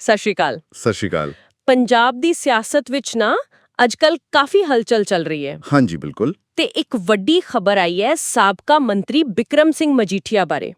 ਸਤਿ ਸ਼੍ਰੀ ਅਕਾਲ। ਸਤਿ ਸ਼੍ਰੀ ਅਕਾਲ। ਪੰਜਾਬ ਦੀ ਸਿਆਸਤ ਵਿੱਚ ਨਾ ਅੱਜਕੱਲ ਕਾਫੀ ਹਲਚਲ ਚੱਲ ਰਹੀ ਹੈ। ਹਾਂਜੀ ਬਿਲਕੁਲ। ਤੇ ਇੱਕ ਵੱਡੀ ਖਬਰ ਆਈ ਹੈ ਸਾਬਕਾ ਮੰਤਰੀ ਬਿਕਰਮ ਸਿੰਘ ਮਜੀਠੀਆ ਬਾਰੇ।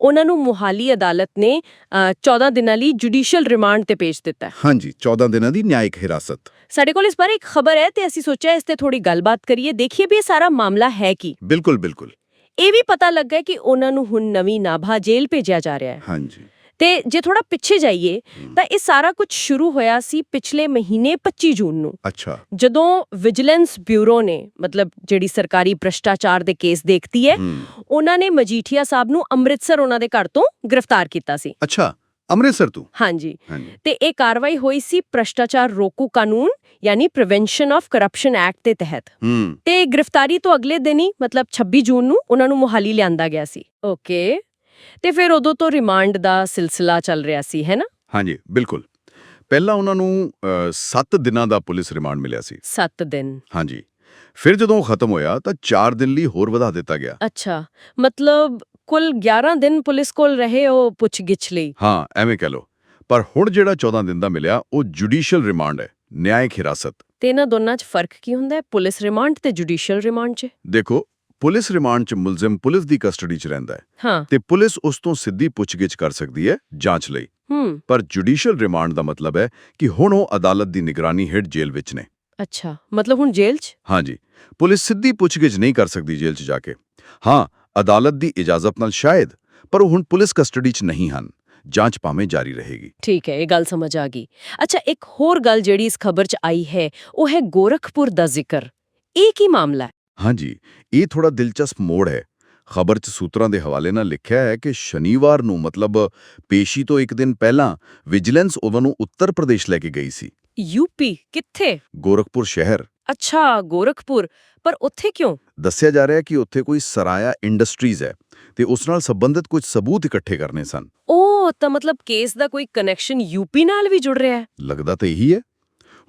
ਉਹਨਾਂ ਨੂੰ ਮੁਹਾਲੀ ਅਦਾਲਤ ਨੇ ਅ, 14 ਦਿਨਾਂ ਲਈ ਜੁਡੀਸ਼ੀਅਲ ਰਿਮਾਂਡ ਤੇ ਭੇਜ ਦਿੱਤਾ ਹਾਂਜੀ 14 ਦਿਨਾਂ ਦੀ ਨਿਆਇਕ ਹਿਰਾਸਤ। ਸਾਡੇ ਕੋਲ ਇਸ ਬਾਰੇ ਇੱਕ ਖਬਰ ਹੈ ਤੇ ਅਸੀਂ ਸੋਚਿਆ ਇਸ ਤੇ ਥੋੜੀ ਗੱਲਬਾਤ ਕਰੀਏ। ਦੇਖੀਏ ਵੀ ਇਹ ਸਾਰਾ ਮਾਮਲਾ ਹੈ ਕੀ। ਬਿਲਕੁਲ ਬਿਲਕੁਲ। ਇਹ ਵੀ ਪਤਾ ਲੱਗਾ ਕਿ ਉਹਨਾਂ ਨੂੰ ਹੁਣ ਨਵੀਂ ਨਾਭਾ ਜੇਲ੍ਹ ਭੇਜਿਆ ਜਾ ਰਿਹਾ ਹੈ। ਹਾਂਜੀ। ਤੇ ਜੇ ਥੋੜਾ ਪਿੱਛੇ ਜਾਈਏ ਤਾਂ ਇਹ ਸਾਰਾ ਕੁਝ ਸ਼ੁਰੂ ਹੋਇਆ ਸੀ ਪਿਛਲੇ ਮਹੀਨੇ 25 ਜੂਨ ਨੂੰ। ਅੱਛਾ। ਜਦੋਂ ਵਿਜੀਲੈਂਸ ਬਿਊਰੋ ਨੇ ਮਤਲਬ ਜਿਹੜੀ ਸਰਕਾਰੀ ਭ੍ਰਸ਼ਟਾਚਾਰ ਦੇ ਕੇਸ ਦੇਖਦੀ ਹੈ ਉਹਨਾਂ ਨੇ ਮਜੀਠੀਆ ਸਾਹਿਬ ਨੂੰ ਅੰਮ੍ਰਿਤਸਰ ਉਹਨਾਂ ਦੇ ਘਰ ਤੋਂ ਗ੍ਰਿਫਤਾਰ ਕੀਤਾ ਸੀ। ਅੱਛਾ ਅੰਮ੍ਰਿਤਸਰ ਤੋਂ? ਹਾਂਜੀ। ਤੇ ਇਹ ਕਾਰਵਾਈ ਹੋਈ ਸੀ ਭ੍ਰਸ਼ਟਾਚਾਰ ਰੋਕੂ ਕਾਨੂੰਨ ਯਾਨੀ ਪ੍ਰੀਵੈਂਸ਼ਨ ਆਫ ਕਰਪਸ਼ਨ ਐਕਟ ਦੇ ਤਹਿਤ। ਤੇ ਗ੍ਰਿਫਤਾਰੀ ਤੋਂ ਅਗਲੇ ਦਿਨ ਹੀ ਮਤਲਬ 26 ਜੂਨ ਨੂੰ ਉਹਨਾਂ ਨੂੰ ਮੁਹਾਲੀ ਲਿਆਂਦਾ ਗਿਆ ਸੀ। ਓਕੇ। ਤੇ ਫਿਰ ਉਦੋਂ ਤੋਂ ਰਿਮਾਂਡ ਦਾ ਸਿਲਸਿਲਾ ਚੱਲ ਰਿਹਾ ਸੀ ਹੈ ਨਾ? ਹਾਂਜੀ ਬਿਲਕੁਲ। ਪਹਿਲਾਂ ਉਹਨਾਂ ਨੂੰ 7 ਦਿਨਾਂ ਦਾ ਪੁਲਿਸ ਰਿਮਾਂਡ ਮਿਲਿਆ ਸੀ। 7 ਦਿਨ। ਹਾਂਜੀ। ਫਿਰ ਜਦੋਂ ਖਤਮ ਹੋਇਆ ਤਾਂ 4 ਦਿਨ ਲਈ ਹੋਰ ਵਧਾ ਦਿੱਤਾ ਗਿਆ। ਅੱਛਾ। ਮਤਲਬ ਕੁੱਲ 11 ਦਿਨ ਪੁਲਿਸ ਕੋਲ ਰਹੇ ਉਹ ਪੁੱਛਗਿੱਛ ਲਈ? ਹਾਂ ਐਵੇਂ ਕਹਿ ਲਓ। ਪਰ ਹੁਣ ਜਿਹੜਾ 14 ਦਿਨ ਦਾ ਮਿਲਿਆ ਉਹ ਜੁਡੀਸ਼ੀਅਲ ਰਿਮਾਂਡ ਹੈ ਨਿਆਇਕ ਹਿਰਾਸਤ। ਤੇ ਇਹਨਾਂ ਦੋਨਾਂ 'ਚ ਫ਼ਰਕ ਕੀ ਹੁੰਦਾ ਹੈ? ਪੁਲਿਸ ਰਿਮਾਂਡ ਤੇ ਜੁਡੀਸ਼ੀਅਲ ਰਿਮਾਂਡ 'ਚ? ਦੇਖੋ ਪੁਲਿਸ ਰਿਮਾਂਡ 'ਚ ਮੁਲਜ਼ਮ ਪੁਲਿਸ ਦੀ ਕਸਟਡੀ 'ਚ ਰਹਿੰਦਾ ਹੈ। ਹਾਂ। ਤੇ ਪੁਲਿਸ ਉਸ ਤੋਂ ਸਿੱਧੀ ਪੁੱਛਗਿੱਛ ਕਰ ਸਕਦੀ ਹੈ ਜਾਂਚ ਲਈ। ਹੂੰ। ਪਰ ਜੁਡੀਸ਼ੀਅਲ ਰਿਮਾਂਡ ਦਾ ਮਤਲਬ ਹੈ ਕਿ ਹੁਣ ਉਹ ਅਦਾਲਤ ਦੀ ਨਿਗਰਾਨੀ ਹੇਠ ਜੇਲ੍ਹ ਵਿੱਚ ਨੇ। ਅੱਛਾ ਮਤਲਬ ਹੁਣ ਜੇਲ੍ਹ 'ਚ? ਹਾਂਜੀ। ਪੁਲਿਸ ਸਿੱਧੀ ਪੁੱਛਗਿੱਛ ਨਹੀਂ ਕਰ ਸਕਦੀ ਜੇਲ੍ਹ 'ਚ ਜਾ ਕੇ। ਹਾਂ ਅਦਾਲਤ ਦੀ ਇਜਾਜ਼ਤ ਨਾਲ ਸ਼ਾਇਦ ਪਰ ਉਹ ਹੁਣ ਪੁਲਿਸ ਕਸਟਡੀ 'ਚ ਨਹੀਂ ਹਨ। ਜਾਂਚ ਭਾਵੇਂ ਜਾਰੀ ਰਹੇਗੀ। ਠੀਕ ਹੈ ਇਹ ਗੱਲ ਸਮਝ ਆ ਗਈ। ਅੱਛਾ ਇੱਕ ਹੋਰ ਗੱਲ ਜਿਹੜੀ ਇਸ ਖਬਰ 'ਚ ਆਈ ਹੈ ਉਹ ਹੈ ਗੋਰਖਪੁਰ ਦਾ ਜ਼ਿਕਰ। ਇਹ ਕੀ ਮਾਮਲਾ ਹੈ? ਹਾਂਜੀ ਇਹ ਥੋੜਾ ਦਿਲਚਸਪ ਮੋੜ ਹੈ। ਖਬਰ 'ਚ ਸੂਤਰਾਂ ਦੇ ਹਵਾਲੇ ਨਾਲ ਲਿਖਿਆ ਹੈ ਕਿ ਸ਼ਨੀਵਾਰ ਨੂੰ ਮਤਲਬ ਪੇਸ਼ੀ ਤੋਂ ਇੱਕ ਦਿਨ ਪਹਿਲਾਂ ਵਿਜੀਲੈਂਸ ਉਹਨਾਂ ਨੂੰ ਉੱਤਰ ਪ੍ਰਦੇਸ਼ ਲੈ ਕੇ ਗਈ ਸੀ। ਯੂਪੀ ਕਿੱਥੇ? ਗੋਰਖਪੁਰ ਸ਼ਹਿਰ। ਅੱਛਾ ਗੋਰਖਪੁਰ। ਪਰ ਉੱਥੇ ਕਿਉਂ? ਦੱਸਿਆ ਜਾ ਰਿਹਾ ਹੈ ਕਿ ਉੱਥੇ ਕੋਈ ਸਰਾਇਆ ਇੰਡਸਟਰੀਜ਼ ਹੈ ਤੇ ਉਸ ਨਾਲ ਸੰਬੰਧਿਤ ਕੁਝ ਸਬੂਤ ਇਕੱਠੇ ਕਰਨੇ ਸਨ। ਉਹ ਤਾਂ ਮਤਲਬ ਕੇਸ ਦਾ ਕੋਈ ਕਨੈਕਸ਼ਨ ਯੂਪੀ ਨਾਲ ਵੀ ਜੁੜ ਰਿਹਾ ਹੈ? ਲੱਗਦਾ ਤਾਂ ਇਹੀ ਹੈ।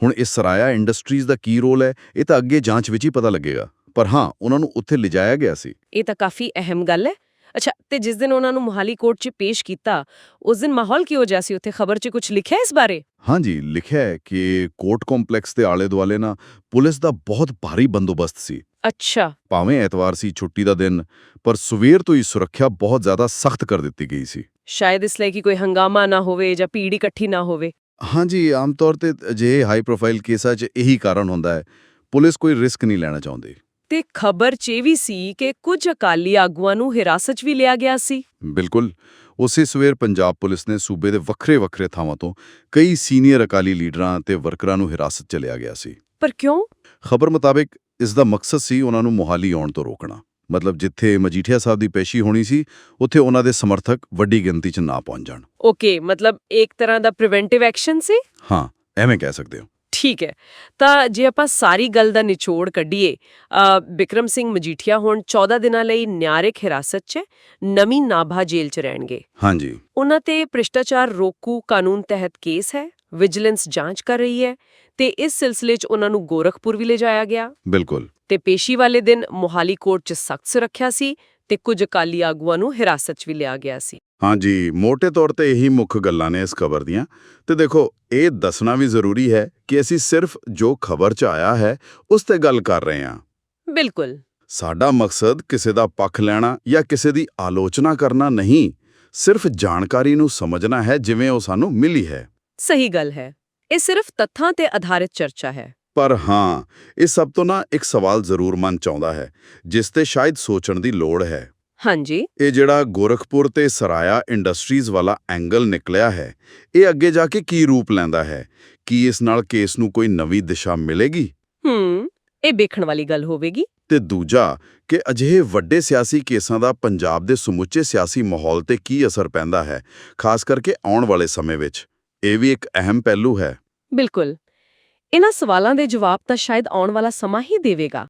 ਹੁਣ ਇਸ ਸਰਾਇਆ ਇੰਡਸਟਰੀਜ਼ ਦਾ ਕੀ ਰੋਲ ਹੈ ਇਹ ਤਾਂ ਅੱਗੇ ਜਾਂਚ ਵਿੱਚ ਹੀ ਪਤਾ ਲੱਗੇਗਾ। ਪਰ ਹਾਂ ਉਹਨਾਂ ਨੂੰ ਉੱਥੇ ਲਿਜਾਇਆ ਗਿਆ ਸੀ। ਇਹ ਤਾਂ ਕਾਫੀ ਅਹਿਮ ਗੱਲ ਹੈ। ਅੱਛਾ ਤੇ ਜਿਸ ਦਿਨ ਉਹਨਾਂ ਨੂੰ ਮੁਹਾਲੀ ਕੋਰਟ 'ਚ ਪੇਸ਼ ਕੀਤਾ ਉਸ ਦਿਨ ਮਾਹੌਲ ਕਿਹੋ ਜਿਹਾ ਸੀ? ਉੱਥੇ ਖਬਰ 'ਚ ਕੁਝ ਲਿਖਿਆ ਇਸ ਬਾਰੇ? ਹਾਂਜੀ ਲਿਖਿਆ ਹੈ ਕਿ ਕੋਰਟ ਕੰਪਲੈਕਸ ਦੇ ਆਲੇ-ਦੁਆਲੇ ਨਾ ਪੁਲਿਸ ਦਾ ਬਹੁਤ ਭਾਰੀ ਬੰਦੋਬਸਤ ਸੀ। ਅੱਛਾ। ਭਾਵੇਂ ਐਤਵਾਰ ਸੀ ਛੁੱਟੀ ਦਾ ਦਿਨ ਪਰ ਸਵੇਰ ਤੋਂ ਹੀ ਸੁਰੱਖਿਆ ਬਹੁਤ ਜ਼ਿਆਦਾ ਸਖਤ ਕਰ ਦਿੱਤੀ ਗਈ ਸੀ। ਸ਼ਾਇਦ ਇਸ ਲਈ ਕਿ ਕੋਈ ਹੰਗਾਮਾ ਨਾ ਹੋਵੇ ਜਾਂ ਭੀੜ ਇਕੱਠੀ ਨਾ ਹੋਵੇ। ਹਾਂਜੀ ਆਮ ਤੌਰ ਤੇ ਅਜਿਹੇ ਹਾਈ ਪ੍ਰੋਫਾਈਲ ਕੇਸਾਂ 'ਚ ਇਹੀ ਕਾਰਨ ਹੁੰਦਾ ਹੈ। ਪੁਲਿਸ ਕੋਈ ਰਿਸਕ ਨਹੀਂ ਲੈਣਾ ਚਾਹੁੰਦੀ। ਤੇ ਖਬਰ 'ਚ ਇਹ ਵੀ ਸੀ ਕਿ ਕੁਝ ਅਕਾਲੀ ਆਗੂਆਂ ਨੂੰ ਹਿਰਾਸਤ 'ਚ ਵੀ ਲਿਆ ਗਿਆ ਸੀ। ਬਿਲਕੁਲ। ਉਸੇ ਸਵੇਰ ਪੰਜਾਬ ਪੁਲਿਸ ਨੇ ਸੂਬੇ ਦੇ ਵੱਖਰੇ-ਵੱਖਰੇ ਥਾਵਾਂ ਤੋਂ ਕਈ ਸੀਨੀਅਰ ਅਕਾਲੀ ਲੀਡਰਾਂ ਤੇ ਵਰਕਰਾਂ ਨੂੰ ਹਿਰਾਸਤ 'ਚ ਲਿਆ ਗਿਆ ਸੀ। ਪਰ ਕਿਉਂ? ਖਬਰ ਮੁਤਾਬਕ ਇਸ ਦਾ ਮਕਸਦ ਸੀ ਉਹਨਾਂ ਨੂੰ ਮੁਹਾਲੀ ਆਉਣ ਤੋਂ ਰੋਕਣਾ। ਮਤਲਬ ਜਿੱਥੇ ਮਜੀਠੀਆ ਸਾਹਿਬ ਦੀ ਪੇਸ਼ੀ ਹੋਣੀ ਸੀ ਉੱਥੇ ਉਹਨਾਂ ਦੇ ਸਮਰਥਕ ਵੱਡੀ ਗਿਣਤੀ 'ਚ ਨਾ ਪਹੁੰਚ ਜਾਣ। ਓਕੇ ਮਤਲਬ ਇੱਕ ਤਰ੍ਹਾਂ ਦਾ ਪ੍ਰੀਵੈਂਟਿਵ ਐਕਸ਼ਨ ਸੀ? ਹਾਂ ਐਵੇਂ ਕਹਿ ਸਕਦੇ ਹੋ। ਠੀਕ ਹੈ। ਤਾਂ ਜੇ ਆਪਾਂ ਸਾਰੀ ਗੱਲ ਦਾ ਨਿਚੋੜ ਕੱਢੀਏ ਬਿਕਰਮ ਸਿੰਘ ਮਜੀਠੀਆ ਹੁਣ 14 ਦਿਨਾਂ ਲਈ ਨਿਆਰਕ ਹਿਰਾਸਤ 'ਚ ਨਵੀਂ ਨਾਭਾ ਜੇਲ੍ਹ 'ਚ ਰਹਿਣਗੇ। ਹਾਂਜੀ। ਉਹਨਾਂ ਤੇ ਭ੍ਰਿਸ਼ਟਾਚਾਰ ਰੋਕੂ ਕਾਨੂੰਨ ਤਹਿਤ ਕੇਸ ਹੈ ਵਿਜੀਲੈਂਸ ਜਾਂਚ ਕਰ ਰਹੀ ਹੈ ਤੇ ਇਸ ਸਿਲਸਿਲੇ 'ਚ ਉਹਨਾਂ ਨੂੰ ਗੋਰਖਪੁਰ ਵੀ ਲਿਜਾਇਆ ਗਿਆ। ਬਿਲਕੁਲ। ਤੇ ਪੇਸ਼ੀ ਵਾਲੇ ਦਿਨ ਮੋਹਾਲੀ ਕੋਰਟ 'ਚ ਸਖਤ ਸੁਰੱਖਿਆ ਸੀ ਤੇ ਕੁਝ ਅਕਾਲੀ ਆਗੂਆਂ ਨੂੰ ਹਿਰਾਸਤ 'ਚ ਵੀ ਲਿਆ ਗਿਆ ਸੀ। ਹਾਂਜੀ ਮੋٹے ਤੌਰ ਤੇ ਇਹੀ ਮੁੱਖ ਗੱਲਾਂ ਨੇ ਇਸ ਖਬਰ ਦੀਆਂ। ਤੇ ਦੇਖੋ ਇਹ ਦੱਸਣਾ ਵੀ ਜ਼ਰੂਰੀ ਹੈ ਕਿ ਅਸੀਂ ਸਿਰਫ ਜੋ ਖਬਰ 'ਚ ਆਇਆ ਹੈ ਉਸ ਤੇ ਗੱਲ ਕਰ ਰਹੇ ਹਾਂ। ਬਿਲਕੁਲ। ਸਾਡਾ ਮਕਸਦ ਕਿਸੇ ਦਾ ਪੱਖ ਲੈਣਾ ਜਾਂ ਕਿਸੇ ਦੀ ਆਲੋਚਨਾ ਕਰਨਾ ਨਹੀਂ ਸਿਰਫ ਜਾਣਕਾਰੀ ਨੂੰ ਸਮਝਣਾ ਹੈ ਜਿਵੇਂ ਉਹ ਸਾਨੂੰ ਮਿਲੀ ਹੈ। ਸਹੀ ਗੱਲ ਹੈ। ਇਹ ਸਿਰਫ ਤੱਥਾਂ ਤੇ ਆਧਾਰਿਤ ਚਰਚਾ ਹੈ। ਪਰ ਹਾਂ ਇਹ ਸਭ ਤੋਂ ਨਾ ਇੱਕ ਸਵਾਲ ਜ਼ਰੂਰ ਮਨ ਚਾਹੁੰਦਾ ਹੈ ਜਿਸ ਤੇ ਸ਼ਾਇਦ ਸੋਚਣ ਦੀ ਲੋੜ ਹੈ। ਹਾਂਜੀ। ਇਹ ਜਿਹੜਾ ਗੋਰਖਪੁਰ ਤੇ ਸਰਾਇਆ ਇੰਡਸਟਰੀਜ਼ ਵਾਲਾ ਐਂਗਲ ਨਿਕਲਿਆ ਹੈ ਇਹ ਅੱਗੇ ਜਾ ਕੇ ਕੀ ਰੂਪ ਲੈਂਦਾ ਹੈ? ਕੀ ਇਸ ਨਾਲ ਕੇਸ ਨੂੰ ਕੋਈ ਨਵੀਂ ਦਿਸ਼ਾ ਮਿਲੇਗੀ? ਹੂੰ ਇਹ ਵੇਖਣ ਵਾਲੀ ਗੱਲ ਹੋਵੇਗੀ। ਤੇ ਦੂਜਾ ਕਿ ਅਜਿਹੇ ਵੱਡੇ ਸਿਆਸੀ ਕੇਸਾਂ ਦਾ ਪੰਜਾਬ ਦੇ ਸਮੁੱਚੇ ਸਿਆਸੀ ਮਾਹੌਲ ਤੇ ਕੀ ਅਸਰ ਪੈਂਦਾ ਹੈ ਖਾਸ ਕਰਕੇ ਆਉਣ ਵਾਲੇ ਸਮੇਂ ਵਿੱਚ। ਇਹ ਵੀ ਇੱਕ ਅਹਿਮ ਪਹਿਲੂ ਹੈ। ਬਿਲਕੁਲ। ਇਹਨਾਂ ਸਵਾਲਾਂ ਦੇ ਜਵਾਬ ਤਾਂ ਸ਼ਾਇਦ ਆਉਣ ਵਾਲਾ ਸਮਾਂ ਹੀ ਦੇਵੇਗਾ।